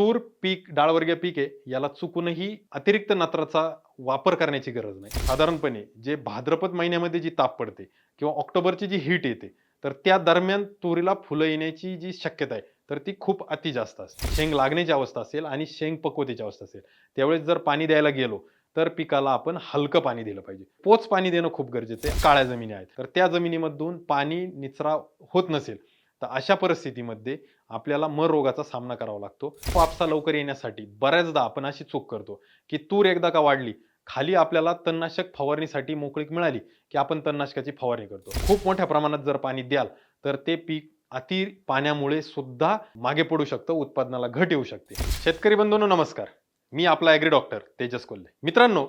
तूर पीक डाळवर्गीय पीक आहे याला चुकूनही अतिरिक्त नत्राचा वापर करण्याची गरज नाही. साधारणपणे जे भाद्रपद महिन्यामध्ये जी ताप पडते किंवा ऑक्टोबरची जी हीट येते तर त्या दरम्यान तुरीला फुलं येण्याची जी शक्यता आहे तर ती खूप अति जास्त असते. शेंग लागण्याची अवस्था असेल आणि शेंग पकवतेची अवस्था असेल. त्यावेळेस जर पाणी द्यायला गेलो तर पिकाला आपण हलकं पाणी दिलं पाहिजे. पोच पाणी देणं खूप गरजेचं आहे. काळ्या जमिनी आहेत. तर त्या जमिनीमधून पाणी निचरा होत नसेल तर अशा परिस्थितीमध्ये आपल्याला मर रोगाचा सामना करावा लागतो. कापसा लवकर येण्यासाठी बऱ्याचदा आपण अशी चूक करतो की तूर एकदा का वाढली खाली आपल्याला तणनाशक फवारणीसाठी मोकळीक मिळाली की आपण तणनाशकाची फवारणी करतो. खूप मोठ्या प्रमाणात जर पाणी द्याल तर ते पीक अति पाण्यामुळे सुद्धा मागे पडू शकतं उत्पादनाला घट येऊ शकते. शेतकरी बंधूंनो नमस्कार. मी आपला ॲग्री डॉक्टर तेजस कोल्हे. मित्रांनो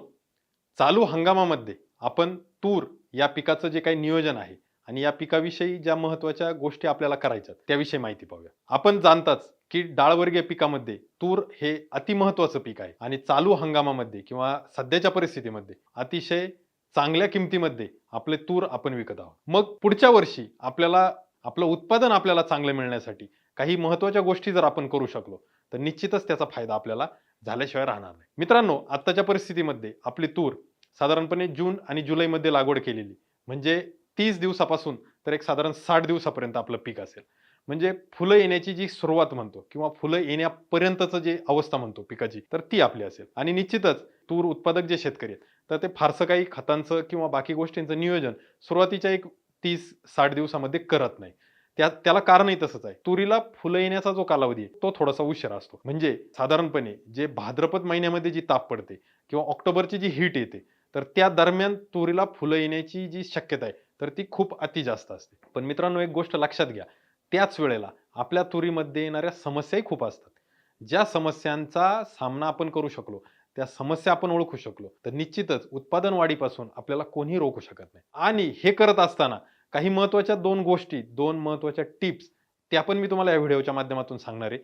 चालू हंगामामध्ये आपण तूर या पिकाचं जे काही नियोजन आहे आणि या पिकाविषयी ज्या महत्त्वाच्या गोष्टी आपल्याला करायच्या त्याविषयी माहिती पाहूया. आपण जाणताच की डाळवर्गीय पिकामध्ये तूर हे अतिमहत्वाचं पीक आहे आणि चालू हंगामामध्ये किंवा सध्याच्या परिस्थितीमध्ये अतिशय चांगल्या किमतीमध्ये आपले तूर आपण विकत आहोत. मग पुढच्या वर्षी आपल्याला आपलं उत्पादन आपल्याला चांगलं मिळण्यासाठी काही महत्त्वाच्या गोष्टी जर आपण करू शकलो तर निश्चितच त्याचा फायदा आपल्याला झाल्याशिवाय राहणार नाही. मित्रांनो आत्ताच्या परिस्थितीमध्ये आपली तूर साधारणपणे जून आणि जुलैमध्ये लागवड केलेली म्हणजे तीस दिवसापासून तर एक साधारण साठ दिवसापर्यंत आपलं पीक असेल. म्हणजे फुलं येण्याची जी सुरुवात म्हणतो किंवा फुलं येण्यापर्यंतचं जे अवस्था म्हणतो पिकाची तर ती आपली असेल. आणि निश्चितच तूर उत्पादक जे शेतकरी आहेत तर ते फारसं काही खतांचं किंवा बाकी गोष्टींचं नियोजन सुरुवातीच्या एक तीस साठ दिवसामध्ये करत नाही. त्या त्याला कारणही तसंच आहे. तुरीला फुलं येण्याचा जो कालावधी आहे तो थोडासा उशिरा असतो. म्हणजे साधारणपणे जे भाद्रपद महिन्यामध्ये जी ताप पडते किंवा ऑक्टोबरची जी हीट येते तर त्या दरम्यान तुरीला फुलं येण्याची जी शक्यता आहे तर ती खूप अति जास्त असते. पण मित्रांनो एक गोष्ट लक्षात घ्या. त्याच वेळेला आपल्या तुरीमध्ये येणाऱ्या समस्याही खूप असतात. ज्या समस्यांचा सामना आपण करू शकलो त्या समस्या आपण ओळखू शकलो तर निश्चितच उत्पादन वाढीपासून आपल्याला कोणीही रोखू शकत नाही. आणि हे करत असताना काही महत्त्वाच्या दोन गोष्टी दोन महत्त्वाच्या टिप्स त्या पण मी तुम्हाला या व्हिडिओच्या माध्यमातून सांगणार आहे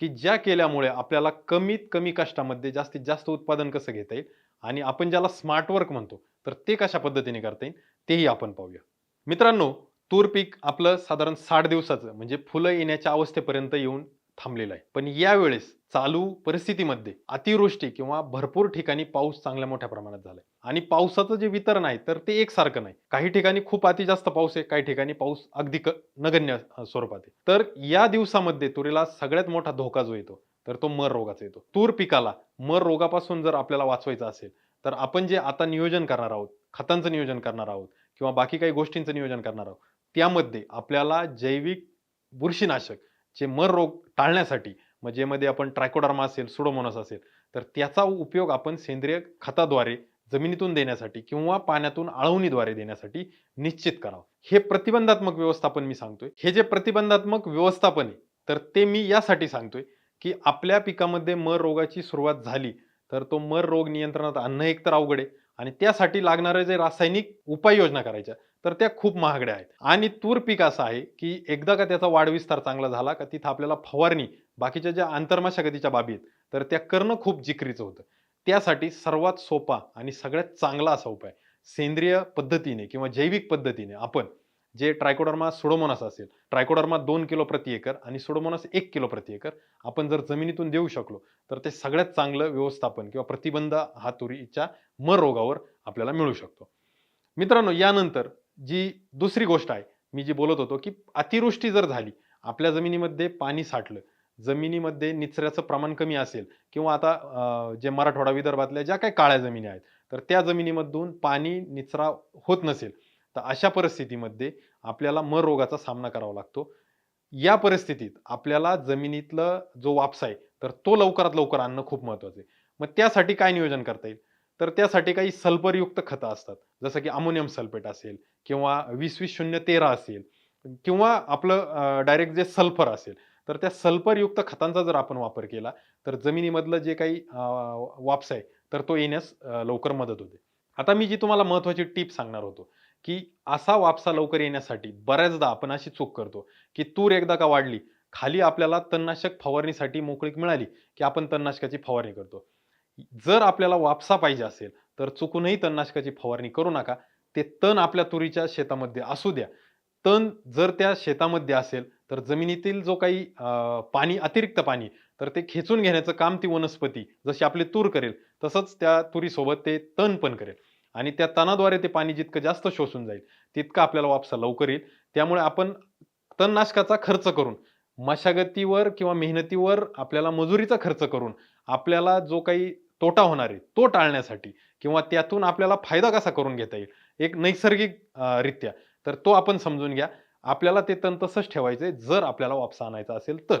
की ज्या केल्यामुळे आपल्याला कमीत कमी कष्टामध्ये जास्तीत जास्त उत्पादन कसं घेता येईल आणि आपण ज्याला स्मार्ट वर्क म्हणतो तर ते कशा पद्धतीने करता येईल? तेही आपण पाहूया. मित्रांनो तूर पीक आपलं साधारण साठ दिवसाचं म्हणजे फुलं येण्याच्या अवस्थेपर्यंत येऊन थांबलेलं आहे. पण यावेळेस चालू परिस्थितीमध्ये अतिवृष्टी किंवा भरपूर ठिकाणी पाऊस चांगल्या मोठ्या प्रमाणात झालाय. आणि पावसाचं जे वितरण आहे तर ते एकसारखं नाही. काही ठिकाणी खूप अति जास्त पाऊस आहे काही ठिकाणी पाऊस अगदी नगण्य स्वरूपात आहे. तर या दिवसामध्ये तुरीला सगळ्यात मोठा धोका जो येतो तर तो मर रोगाचा येतो. तूर पिकाला मर रोगापासून जर आपल्याला वाचवायचा असेल तर आपण जे आता नियोजन करणार आहोत खतांचं नियोजन करणार आहोत किंवा बाकी काही गोष्टींचं नियोजन करणार आहोत. त्यामध्ये आपल्याला जैविक बुरशीनाशक जे मर रोग टाळण्यासाठी मग ज्यामध्ये आपण ट्रायकोडर्मा असेल सुडोमोनस असेल तर त्याचा उपयोग आपण सेंद्रिय खताद्वारे जमिनीतून देण्यासाठी किंवा पाण्यातून आळवणीद्वारे देण्यासाठी निश्चित करावं. हे प्रतिबंधात्मक व्यवस्थापन मी सांगतोय. हे जे प्रतिबंधात्मक व्यवस्थापन आहे तर ते मी यासाठी सांगतोय की आपल्या पिकामध्ये मर रोगाची सुरुवात झाली तर तो मर रोग नियंत्रणात आणणं एक तर अवघड आहे. आणि त्यासाठी लागणारे जे रासायनिक उपाययोजना करायच्या तर त्या खूप महागड्या आहेत. आणि तूर पीक असं आहे की एकदा का त्याचा वाढविस्तार चांगला झाला का तिथं आपल्याला फवारणी बाकीच्या ज्या आंतरमशागतीच्या बाबी आहेत तर त्या करणं खूप जिकरीचं होतं. त्यासाठी सर्वात सोपा आणि सगळ्यात चांगला असा उपाय सेंद्रिय पद्धतीने किंवा जैविक पद्धतीने आपण जे ट्रायकोडर्मा सुडोमोनास असेल ट्रायकोडर्मा दोन किलो प्रति एकर आणि सुडोमोनास एक किलो प्रति एकर आपण जर जमिनीतून देऊ शकलो तर ते सगळ्यात चांगलं व्यवस्थापन किंवा प्रतिबंध हा तुरीच्या मर रोगावर आपल्याला मिळू शकतो. मित्रांनो यानंतर जी दुसरी गोष्ट आहे मी जी बोलत होतो की अतिवृष्टी जर झाली आपल्या जमिनीमध्ये पाणी साठलं जमिनीमध्ये निचऱ्याचं प्रमाण कमी असेल किंवा आता जे मराठवाडा विदर्भातल्या ज्या काही काळ्या जमिनी आहेत तर त्या जमिनीमधून पाणी निचरा होत नसेल तर अशा परिस्थितीमध्ये आपल्याला मर रोगाचा सामना करावा लागतो. या परिस्थितीत आपल्याला जमिनीतलं जो वापसा आहे तर तो लवकरात लवकर आणणं खूप महत्वाचं आहे. मग त्यासाठी काय नियोजन करता येईल? तर त्यासाठी काही सल्फरयुक्त खतं असतात. जसं की अमोनियम सल्फेट असेल किंवा वीस वीस शून्य तेरा असेल किंवा आपलं डायरेक्ट जे सल्फर असेल तर त्या सल्फरयुक्त खतांचा जर आपण वापर केला तर जमिनीमधलं जे काही अं, वापसा आहे तर तो येण्यास लवकर मदत होते. आता मी जी तुम्हाला महत्त्वाची टीप सांगणार होतो की असा वापसा लवकर येण्यासाठी बऱ्याचदा आपण अशी चूक करतो की तूर एकदा का वाढली खाली आपल्याला तणनाशक फवारणीसाठी मोकळीक मिळाली की आपण तणनाशकाची फवारणी करतो. जर आपल्याला वापसा पाहिजे असेल तर चुकूनही तणनाशकाची फवारणी करू नका. ते तण आपल्या तुरीच्या शेतामध्ये असू द्या. तण जर त्या शेतामध्ये असेल तर जमिनीतील जो काही पाणी अतिरिक्त पाणी तर ते खेचून घेण्याचं काम ती वनस्पती जशी आपली तूर करेल तसंच त्या तुरीसोबत ते तण पण करेल. आणि त्या तणाद्वारे ते पाणी जितकं जास्त शोषून जाईल तितकं आपल्याला वापसा लवकर येईल. त्यामुळे आपण तणनाशकाचा खर्च करून मशागतीवर किंवा मेहनतीवर आपल्याला मजुरीचा खर्च करून आपल्याला जो काही तोटा होणार आहे तो टाळण्यासाठी किंवा त्यातून आपल्याला फायदा कसा करून घेता येईल एक नैसर्गिक रित्या तर तो आपण समजून घ्या. आपल्याला ते तण तसंच ठेवायचे जर आपल्याला वापसा आणायचा असेल तर.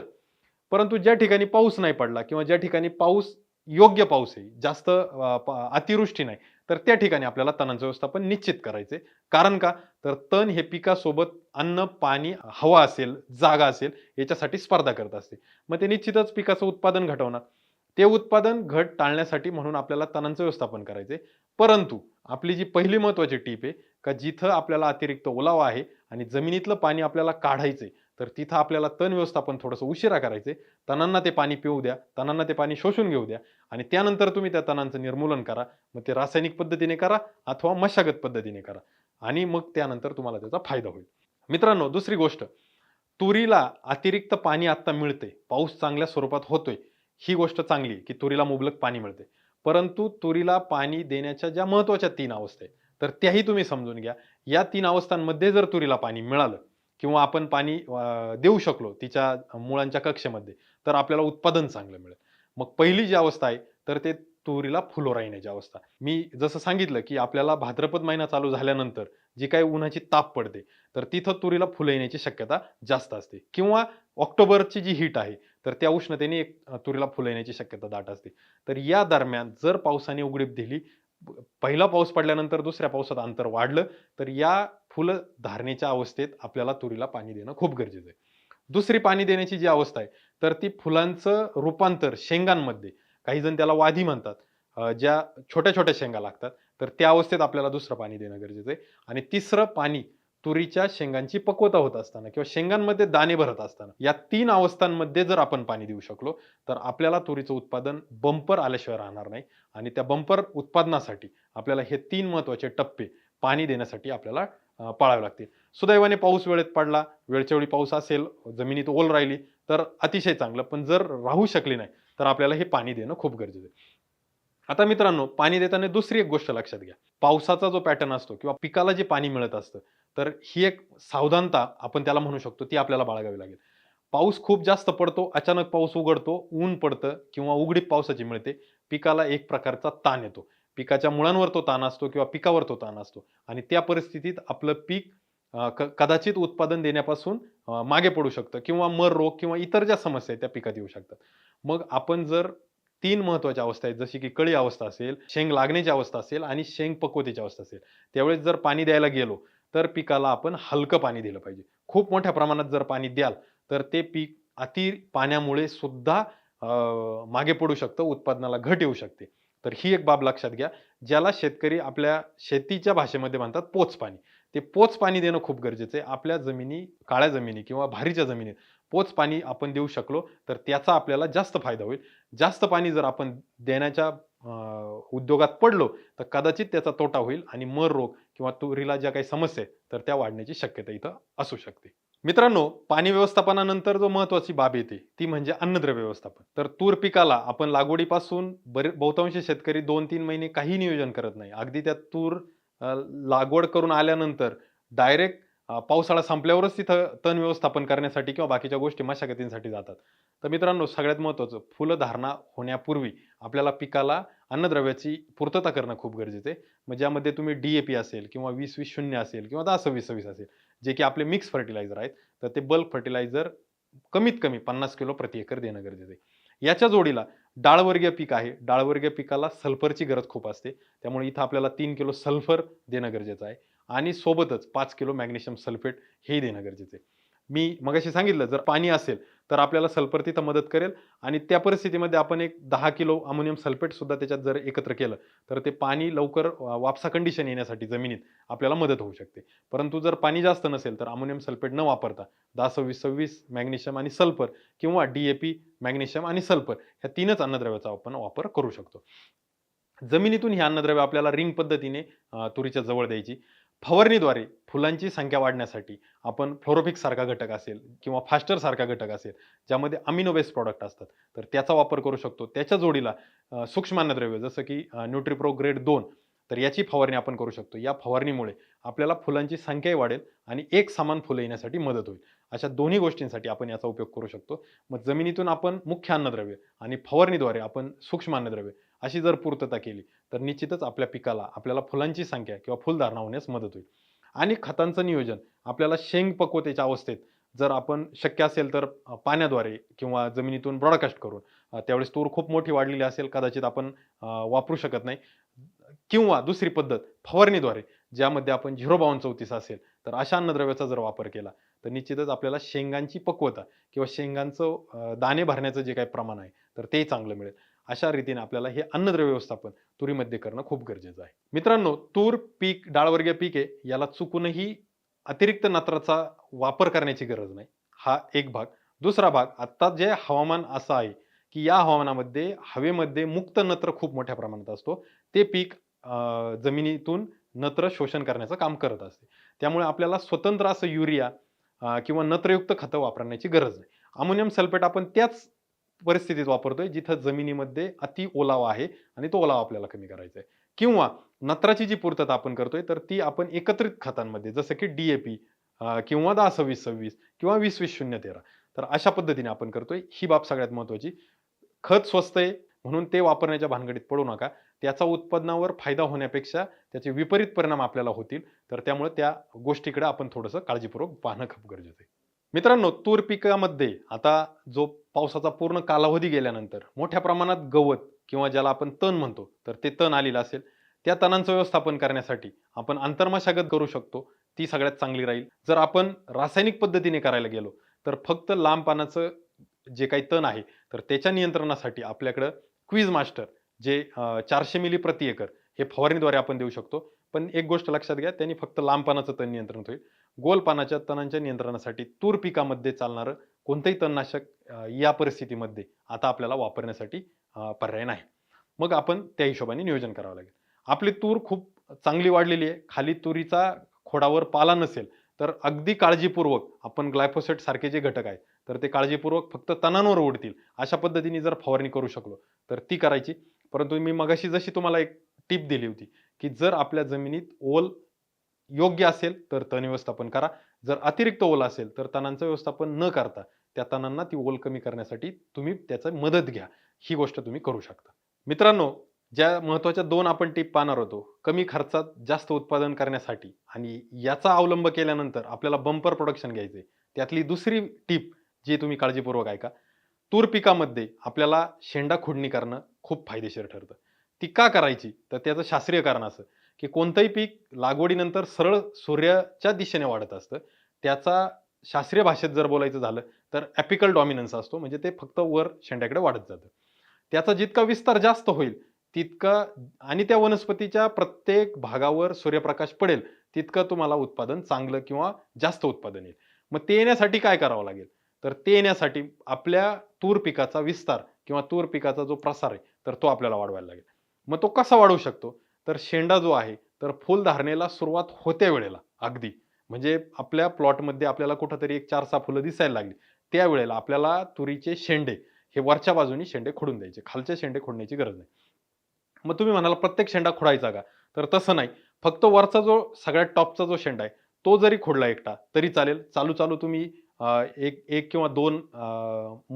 परंतु ज्या ठिकाणी पाऊस नाही पडला किंवा ज्या ठिकाणी पाऊस योग्य पाऊस आहे जास्त अतिवृष्टी नाही तर त्या ठिकाणी आपल्याला तणांचं व्यवस्थापन निश्चित करायचे कारण का? तर तण हे पिकासोबत अन्न पाणी हवा असेल जागा असेल याच्यासाठी स्पर्धा करत असते. मग ते निश्चितच पिकाचं उत्पादन घटवणार. ते उत्पादन घट टाळण्यासाठी म्हणून आपल्याला तणांचं व्यवस्थापन करायचे परंतु आपली जी पहिली महत्वाची टीप आहे का जिथं आपल्याला अतिरिक्त ओलावा आहे आणि जमिनीतलं पाणी आपल्याला काढायचंय तर तिथं आपल्याला तण व्यवस्थापन थोडंसं उशिरा करायचे तणांना ते पाणी पिऊ द्या तणांना ते पाणी शोषून घेऊ द्या आणि त्यानंतर तुम्ही त्या तणांचं निर्मूलन करा. मग ते रासायनिक पद्धतीने करा अथवा मशागत पद्धतीने करा आणि मग त्यानंतर तुम्हाला त्याचा फायदा होईल. मित्रांनो दुसरी गोष्ट तुरीला अतिरिक्त पाणी आत्ता मिळते पाऊस चांगल्या स्वरूपात होतोय. ही गोष्ट चांगली आहे की तुरीला मुबलक पाणी मिळते परंतु तुरीला पाणी देण्याच्या ज्या महत्त्वाच्या तीन अवस्था आहेत तर त्याही तुम्ही समजून घ्या. या तीन अवस्थांमध्ये जर तुरीला पाणी मिळालं किंवा आपण पाणी देऊ शकलो तिच्या मुळांच्या कक्षेमध्ये तर आपल्याला उत्पादन चांगलं मिळेल. मग पहिली जी अवस्था आहे तर ते तुरीला फुलोरा येण्याची अवस्था. मी जसं सांगितलं की आपल्याला भाद्रपद महिना चालू झाल्यानंतर जी काही उन्हाची ताप पडते तर तिथं तुरीला फुलं येण्याची शक्यता जास्त असते. किंवा ऑक्टोबरची जी हीट आहे तर त्या उष्णतेने एक तुरीला फुलं येण्याची शक्यता दाट असते. तर या दरम्यान जर पावसाने उघडीप दिली पहिला पाऊस पडल्यानंतर दुसऱ्या पावसात अंतर वाढलं तर या फुलं धारणेच्या अवस्थेत आपल्याला तुरीला पाणी देणं खूप गरजेचं आहे. दुसरी पाणी देण्याची जी अवस्था आहे तर ती फुलांचं रूपांतर शेंगांमध्ये काही जण त्याला वाधी म्हणतात. ज्या छोट्या छोट्या शेंगा लागतात तर त्या अवस्थेत आपल्याला दुसरं पाणी देणं गरजेचं आहे. आणि तिसरं पाणी तुरीच्या शेंगांची पक्वता होत असताना किंवा शेंगांमध्ये दाणे भरत असताना या तीन अवस्थांमध्ये जर आपण पाणी देऊ शकलो तर आपल्याला तुरीचं उत्पादन बंपर आल्याशिवाय राहणार नाही. आणि त्या बंपर उत्पादनासाठी आपल्याला हे तीन महत्त्वाचे टप्पे पाणी देण्यासाठी आपल्याला पाळावे लागतील. सुदैवाने पाऊस वेळेत पडला वेळच्या वेळी पाऊस असेल जमिनीत ओल राहिली तर अतिशय चांगलं. पण जर राहू शकली नाही तर आपल्याला हे पाणी देणं खूप गरजेचं आहे. आता मित्रांनो पाणी देताना दुसरी एक गोष्ट लक्षात घ्या. पावसाचा जो पॅटर्न असतो किंवा पिकाला जे पाणी मिळत असतं तर ही एक सावधानता आपण त्याला म्हणू शकतो ती आपल्याला बाळगावी लागेल. पाऊस खूप जास्त पडतो अचानक पाऊस उघडतो ऊन पडतं किंवा उघडीप पावसाची मिळते पिकाला एक प्रकारचा ताण येतो. पिकाच्या मुळांवर तो ताण असतो किंवा पिकावर तो ताण असतो. आणि त्या परिस्थितीत आपलं पीक क- कदाचित उत्पादन देण्यापासून मागे पडू शकतं किंवा मर रोग किंवा इतर ज्या समस्या आहेत त्या पिकात येऊ शकतात. मग आपण जर तीन महत्त्वाच्या अवस्था आहेत जशी की कळी अवस्था असेल शेंग लागण्याची अवस्था असेल आणि शेंग पकवतेची अवस्था असेल त्यावेळेस जर पाणी द्यायला गेलो तर पिकाला आपण हलकं पाणी दिलं पाहिजे. खूप मोठ्या प्रमाणात जर पाणी द्याल तर ते पीक अति पाण्यामुळे सुद्धा मागे पडू शकतं उत्पादनाला घट येऊ शकते. तर ही एक बाब लक्षात घ्या ज्याला शेतकरी आपल्या शेतीच्या भाषेमध्ये म्हणतात पोच पाणी ते पोच पाणी देणं खूप गरजेचं आहे. आपल्या जमिनी काळ्या जमिनी किंवा भारीच्या जमिनीत पोच पाणी आपण देऊ शकलो तर त्याचा आपल्याला जास्त फायदा होईल. जास्त पाणी जर आपण देण्याच्या अं, उद्योगात पडलो तर कदाचित त्याचा तोटा होईल आणि मर रोग किंवा तुरीला ज्या काही समस्या आहेत तर त्या वाढण्याची शक्यता इथं असू शकते. मित्रांनो पाणी व्यवस्थापनानंतर जो महत्वाची बाब येते ती म्हणजे अन्नद्रव्य व्यवस्थापन. तर तूर पिकाला आपण लागवडीपासून बरे बहुतांशी शेतकरी दोन तीन महिने काही नियोजन करत नाही. अगदी त्या तूर लागवड करून आल्यानंतर डायरेक्ट पावसाळा संपल्यावरच तिथं तण व्यवस्थापन करण्यासाठी किंवा बाकीच्या गोष्टी मशागतींसाठी जातात. तर मित्रांनो सगळ्यात महत्त्वाचं फुलधारणा होण्यापूर्वी आपल्याला पिकाला अन्नद्रव्याची पूर्तता करणं खूप गरजेचं आहे. मग ज्यामध्ये तुम्ही डी ए पी असेल किंवा वीस वीस शून्य असेल किंवा दहा सव्वीस सव्वीस असेल जे की आपले मिक्स फर्टिलायझर आहेत तर ते बल्क फर्टिलायझर कमीत कमी पन्नास किलो प्रति एकर देणं गरजेचं आहे. याच्या जोडीला डाळवर्गीय पीक आहे. डाळवर्गीय पिकाला सल्फरची गरज खूप असते. त्यामुळे इथं आपल्याला तीन किलो सल्फर देणं गरजेचं आहे. आणि सोबतच पाच किलो मॅग्नेशियम सल्फेट हे देणं गरजेचं आहे. मी मगाशी सांगितलं जर पाणी असेल तर आपल्याला सल्फर तिथं मदत करेल आणि त्या परिस्थितीमध्ये आपण एक दहा किलो अमोनियम सल्फेट सुद्धा त्याच्यात जर एकत्र केलं तर ते पाणी लवकर वापसा कंडिशन येण्यासाठी जमिनीत आपल्याला मदत होऊ शकते. परंतु जर पाणी जास्त नसेल तर अमोनियम सल्फेट न वापरता दहा सव्वीस सव्वीस मॅग्नेशियम आणि सल्फर किंवा डीएपी मॅग्नेशियम आणि सल्फर ह्या तीनच अन्नद्रव्याचा आपण वापर करू शकतो. जमिनीतून ही अन्नद्रव्य आपल्याला रिंग पद्धतीने तुरीच्या जवळ द्यायची. फवारणीद्वारे फुलांची संख्या वाढण्यासाठी आपण फ्लोरोफिक सारखा घटक असेल किंवा फास्टर सारखा घटक असेल ज्यामध्ये अमिनो बेस्ड प्रॉडक्ट असतात तर त्याचा वापर करू शकतो. त्याच्या जोडीला अ, सूक्ष्म अन्नद्रव्य जसं की न्यूट्रिप्रो ग्रेड दोन तर याची फवारणी आपण करू शकतो. या फवारणीमुळे आपल्याला फुलांची संख्याही वाढेल आणि एक समान फुलं येण्यासाठी मदत होईल. अशा दोन्ही गोष्टींसाठी आपण याचा उपयोग करू शकतो. मग जमिनीतून आपण मुख्य अन्नद्रव्य आणि फवारणीद्वारे आपण सूक्ष्म अन्नद्रव्य अशी जर पूर्तता केली तर निश्चितच आपल्या पिकाला आपल्याला फुलांची संख्या किंवा फुलधारणा होण्यास मदत होईल. आणि खतांचं नियोजन आपल्याला शेंग पकवतेच्या अवस्थेत जर आपण शक्य असेल तर पाण्याद्वारे किंवा जमिनीतून ब्रॉडकास्ट करून त्यावेळेस तूर खूप मोठी वाढलेली असेल कदाचित आपण वापरू शकत नाही. किंवा दुसरी पद्धत फवारणीद्वारे ज्यामध्ये आपण झिरो बावन्न चौतीस असेल तर अशा अन्नद्रव्याचा जर वापर केला तर निश्चितच आपल्याला शेंगांची पक्वता किंवा शेंगांचं दाणे भरण्याचं जे काही प्रमाण आहे तर ते चांगलं मिळेल. अशा रीतीने आपल्याला हे अन्नद्रव्य व्यवस्थापन तुरीमध्ये करणं खूप गरजेचं आहे. मित्रांनो तूर पीक डाळवर्गीय पीक आहे याला चुकूनही अतिरिक्त नत्राचा वापर करण्याची गरज नाही. हा एक भाग. दुसरा भाग आत्ता जे हवामान असं आहे की या हवामानामध्ये हवेमध्ये मुक्त नत्र खूप मोठ्या प्रमाणात असतो. ते पीक जमिनीतून नत्र शोषण करण्याचं काम करत असते. त्यामुळे आपल्याला स्वतंत्र असं युरिया किंवा नत्रयुक्त खतं वापरण्याची गरज नाही. अमोनियम सल्फेट आपण त्याच परिस्थितीत वापरतोय जिथं जमिनीमध्ये अति ओलावा आहे आणि तो ओलावा आपल्याला कमी करायचा आहे किंवा नत्राची जी पूर्तता आपण करतोय तर ती आपण एकत्रित खतांमध्ये जसं की डीएपी किंवा दहा सव्वीस सव्वीस किंवा वीस वीस शून्य तेरा तर अशा पद्धतीने आपण करतोय. ही बाब सगळ्यात महत्वाची खत स्वस्त आहे म्हणून ते वापरण्याच्या भानगडीत पडू नका. त्याचा उत्पादनावर फायदा होण्यापेक्षा त्याचे विपरीत परिणाम आपल्याला होतील. तर त्यामुळे त्या गोष्टीकडे आपण थोडंसं काळजीपूर्वक पाहणं खूप गरजेचं आहे. मित्रांनो तूर पिकामध्ये आता जो पावसाचा पूर्ण कालावधी गेल्यानंतर मोठ्या प्रमाणात गवत किंवा ज्याला आपण तण म्हणतो तर ते तण आलेलं असेल त्या तणांचं व्यवस्थापन करण्यासाठी आपण आंतरमशागत करू शकतो. ती सगळ्यात चांगली राहील. जर आपण रासायनिक पद्धतीने करायला गेलो तर फक्त लांब पानाचं जे काही तण आहे तर त्याच्या नियंत्रणासाठी आपल्याकडं क्वीज मास्टर जे चारशे मिली प्रति एकर हे फवारणीद्वारे आपण देऊ शकतो. पण एक गोष्ट लक्षात घ्या त्यांनी फक्त लांब पानाचं तण नियंत्रण होईल गोल पानाच्या तणांच्या नियंत्रणासाठी तूर पिकामध्ये चालणारं कोणतंही तणनाशक या परिस्थितीमध्ये आता आपल्याला वापरण्यासाठी पर्याय नाही. मग आपण त्या हिशोबाने नियोजन करावं लागेल. आपली तूर खूप चांगली वाढलेली आहे. खाली तुरीचा खोडावर पाला नसेल तर अगदी काळजीपूर्वक आपण ग्लायफोसेट सारखे जे घटक आहेत तर ते काळजीपूर्वक फक्त तणांवर उडतील अशा पद्धतीने जर फवारणी करू शकलो तर ती करायची. परंतु मी मगाशी जशी तुम्हाला एक टीप दिली होती की जर आपल्या जमिनीत ओल योग्य असेल तर तण व्यवस्थापन करा. जर अतिरिक्त ओल असेल तर तणांचं व्यवस्थापन न करता त्या तणांना ती ओल कमी करण्यासाठी तुम्ही त्याचं मदत घ्या. ही गोष्ट तुम्ही करू शकता. मित्रांनो ज्या महत्त्वाच्या दोन आपण टीप पाहणार होतो कमी खर्चात जास्त उत्पादन करण्यासाठी आणि याचा अवलंब केल्यानंतर आपल्याला बंपर प्रोडक्शन घ्यायचे त्यातली दुसरी टीप जी तुम्ही काळजीपूर्वक ऐका. तूर पिकामध्ये आपल्याला शेंडा खुडणी करणं खूप फायदेशीर ठरतं. ती का करायची? तर त्याचं शास्त्रीय कारण असं. की कोणतंही पीक लागवडीनंतर सरळ सूर्याच्या दिशेने वाढत असतं. त्याचा शास्त्रीय भाषेत जर बोलायचं झालं तर ॲपिकल डॉमिनन्स असतो. म्हणजे ते फक्त वर शेंड्याकडे वाढत जातं. त्याचा जितका विस्तार जास्त होईल तितका आणि त्या वनस्पतीच्या प्रत्येक भागावर सूर्यप्रकाश पडेल तितकं तुम्हाला उत्पादन चांगलं किंवा जास्त उत्पादन येईल. मग ते येण्यासाठी काय करावं लागेल? तर ते येण्यासाठी आपल्या तूर पिकाचा विस्तार किंवा तूर पिकाचा जो प्रसार आहे तर तो आपल्याला वाढवायला लागेल. मग तो कसा वाढवू शकतो? तर शेंडा जो आहे तर फुलधारणेला सुरुवात होत्या वेळेला अगदी. म्हणजे आपल्या प्लॉटमध्ये आपल्याला कुठंतरी एक चार सहा फुलं दिसायला लागली. त्यावेळेला आपल्याला तुरीचे शेंडे हे वरच्या बाजूनी शेंडे खोडून द्यायचे. खालचे शेंडे खोडण्याची गरज नाही. मग तुम्ही म्हणाला प्रत्येक शेंडा खोडायचा का? तर तसं नाही. फक्त वरचा जो सगळ्यात टॉपचा जो शेंडा आहे तो जरी खोडला एकटा तरी चालेल. चालू चालू तुम्ही एक एक किंवा दोन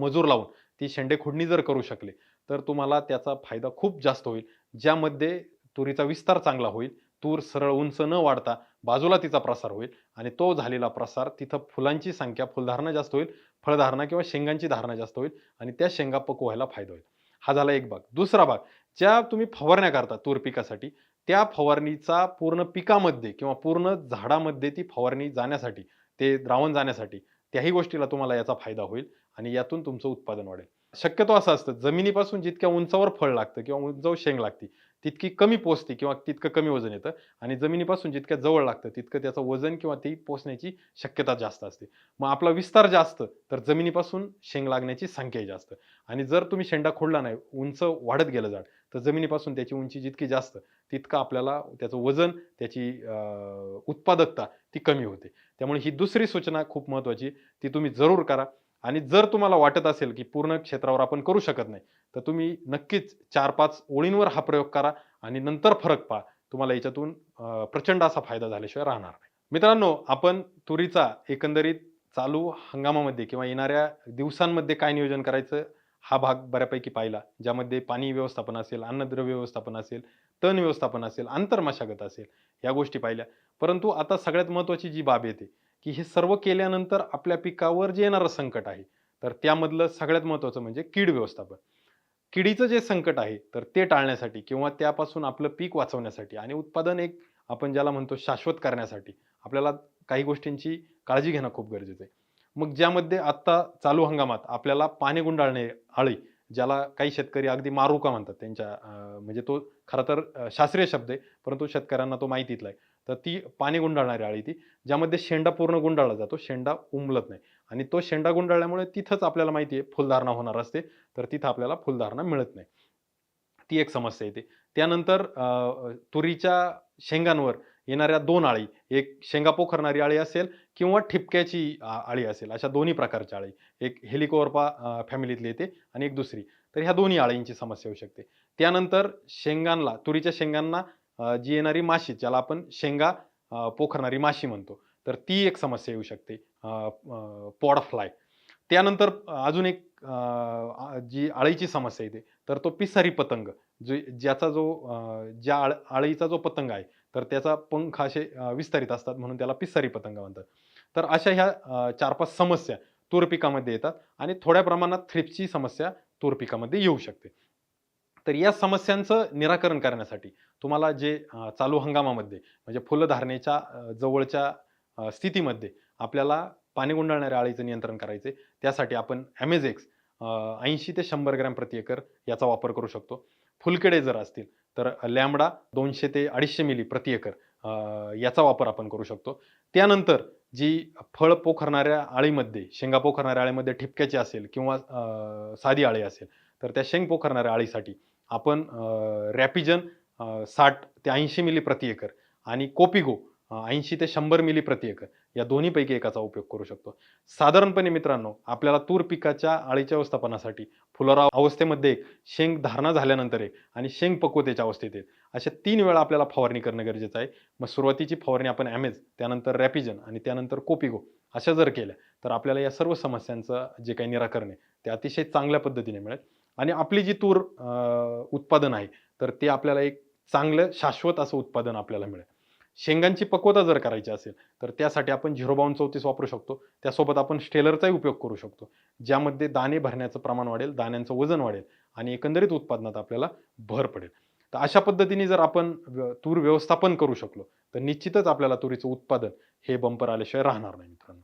मजूर लावून ती शेंडे खोडणी जर करू शकले तर तुम्हाला त्याचा फायदा खूप जास्त होईल. ज्यामध्ये तुरीचा विस्तार चांगला होईल. तूर सरळ उंच न वाढता बाजूला तिचा प्रसार होईल आणि तो झालेला प्रसार तिथं फुलांची संख्या फुलधारणा जास्त होईल फळधारणा किंवा शेंगांची धारणा जास्त होईल आणि त्या शेंगा पकवायला व्हायला फायदा होईल. हा झाला एक भाग. दुसरा भाग ज्या तुम्ही फवारण्या करता तूर पिकासाठी त्या फवारणीचा पूर्ण पिकामध्ये किंवा पूर्ण झाडामध्ये ती फवारणी जाण्यासाठी ते द्रावण जाण्यासाठी त्याही गोष्टीला तुम्हाला याचा फायदा होईल आणि यातून तुमचं उत्पादन वाढेल. शक्यतो असं असतं जमिनीपासून जितक्या उंचावर फळ लागतं किंवा उंचावर शेंग लागते तितकी कमी पोचते किंवा तितकं कमी वजन येतं. आणि जमिनीपासून जितक्या जवळ लागतं तितकं त्याचं वजन किंवा ती पोचण्याची शक्यता जास्त असते. मग आपला विस्तार जास्त तर जमिनीपासून शेंग लागण्याची संख्याही जास्त. आणि जर तुम्ही शेंडा खोडला नाही उंच वाढत गेलं जाड तर जमिनीपासून त्याची उंची जितकी जास्त तितकं आपल्याला त्याचं वजन त्याची उत्पादकता ती कमी होते. त्यामुळे ही दुसरी सूचना खूप महत्वाची ती तुम्ही जरूर करा. आणि जर तुम्हाला वाटत असेल की पूर्ण क्षेत्रावर आपण करू शकत नाही तर तुम्ही नक्कीच चार पाच ओळींवर हा प्रयोग करा आणि नंतर फरक पहा. तुम्हाला याच्यातून प्रचंड असा फायदा झाल्याशिवाय राहणार नाही. मित्रांनो आपण तुरीचा एकंदरीत चालू हंगामामध्ये किंवा येणाऱ्या दिवसांमध्ये काय नियोजन करायचं हा भाग बऱ्यापैकी पाहिला ज्यामध्ये पाणी व्यवस्थापन असेल अन्नद्रव्य व्यवस्थापन असेल तण व्यवस्थापन असेल आंतरमशागत असेल या गोष्टी पाहिल्या. परंतु आता सगळ्यात महत्त्वाची जी बाब येते की हे सर्व केल्यानंतर आपल्या पिकावर जे येणारं संकट आहे तर त्यामधलं सगळ्यात महत्त्वाचं म्हणजे कीड व्यवस्थापन. किडीचं जे संकट आहे तर ते टाळण्यासाठी किंवा त्यापासून आपलं पीक वाचवण्यासाठी आणि उत्पादन एक आपण ज्याला म्हणतो शाश्वत करण्यासाठी आपल्याला काही गोष्टींची काळजी घेणं खूप गरजेचं आहे. मग ज्यामध्ये आत्ता चालू हंगामात आपल्याला पाणी गुंडाळणे आळी ज्याला काही शेतकरी अगदी मारुका म्हणतात त्यांच्या म्हणजे तो खरं तर शास्त्रीय शब्द आहे परंतु शेतकऱ्यांना तो माहितीतला आहे. तर ती पाणी गुंडाळणारी आळी ती ज्यामध्ये शेंडा पूर्ण गुंडाळला जातो शेंडा उमलत नाही. आणि तो शेंडा गुंडाळल्यामुळे तिथंच आपल्याला माहिती आहे फुलधारणा होणार असते तर तिथं आपल्याला फुलधारणा मिळत नाही. ती एक समस्या येते. त्यानंतर तुरीच्या शेंगांवर येणाऱ्या दोन आळी एक शेंगा पोखरणारी आळी असेल किंवा ठिपक्याची आळी असेल अशा दोन्ही प्रकारच्या आळी. एक हेलिकोरपा फॅमिलीतली येते आणि एक दुसरी. तर ह्या दोन्ही आळींची समस्या होऊ शकते. त्यानंतर शेंगांना तुरीच्या शेंगांना जी येणारी माशी ज्याला आपण शेंगा पोखरणारी माशी म्हणतो तर ती एक समस्या येऊ शकते पॉड फ्लाय त्यानंतर अजून एक जी आळीची समस्या येते तर तो पिसारी पतंग जो ज्याचा जो ज्या आळ आळीचा जो पतंग आहे तर त्याचा पंख असे विस्तारित असतात म्हणून त्याला पिसारी पतंग म्हणतात. तर अशा ह्या चार पाच समस्या तूर पिकामध्ये येतात आणि थोड्या प्रमाणात थ्रिप्सची समस्या तूर पिकामध्ये येऊ शकते. तर या समस्यांचं निराकरण करण्यासाठी तुम्हाला जे चालू हंगामामध्ये म्हणजे फुलधारणेच्या जवळच्या स्थितीमध्ये आपल्याला पाणी गुंडाळणाऱ्या आळीचं नियंत्रण करायचे त्यासाठी आपण ॲमेझेक्स ऐंशी ते शंभर ग्रॅम प्रति एकर याचा वापर करू शकतो. फुलकडे जर असतील तर लॅमडा दोनशे ते अडीचशे मिली प्रति एकर याचा वापर आपण करू शकतो. त्यानंतर जी फळ पोखरणाऱ्या आळीमध्ये शेंगा पोखरणाऱ्या आळीमध्ये ठिपक्याची असेल किंवा साधी आळी असेल तर त्या शेंग पोखरणाऱ्या आळीसाठी आपण रॅपिजन साठ ते ऐंशी मिली प्रति एकर आणि कोपिगो ऐंशी ते शंभर मिली प्रति एकर या दोन्हीपैकी एकाचा उपयोग करू शकतो. साधारणपणे मित्रांनो आपल्याला तूर पिकाच्या आळीच्या व्यवस्थापनासाठी फुलोरा अवस्थेमध्ये एक शेंग धारणा झाल्यानंतर एक आणि शेंग पक्वतेच्या अवस्थेत एक अशा तीन वेळा आपल्याला फवारणी करणं गरजेचं आहे. मग सुरुवातीची फवारणी आपण ॲमेज त्यानंतर रॅपिजन आणि त्यानंतर कोपिगो अशा जर केल्या तर आपल्याला या सर्व समस्यांचं जे काही निराकरण आहे ते अतिशय चांगल्या पद्धतीने मिळेल. आणि आपली जी तूर उत्पादन आहे तर ते आपल्याला एक चांगलं शाश्वत असं उत्पादन आपल्याला मिळेल. शेंगांची पक्वता जर करायची असेल तर त्यासाठी आपण झिरो बावन चौतीस वापरू शकतो. त्यासोबत आपण स्टेलरचाही उपयोग करू शकतो ज्यामध्ये दाणे भरण्याचं प्रमाण वाढेल दाण्यांचं वजन वाढेल आणि एकंदरीत उत्पादनात आपल्याला भर पडेल. तर अशा पद्धतीने जर आपण तूर व्यवस्थापन करू शकलो तर निश्चितच आपल्याला तुरीचं उत्पादन हे बंपर आल्याशिवाय राहणार नाही मित्रांनो.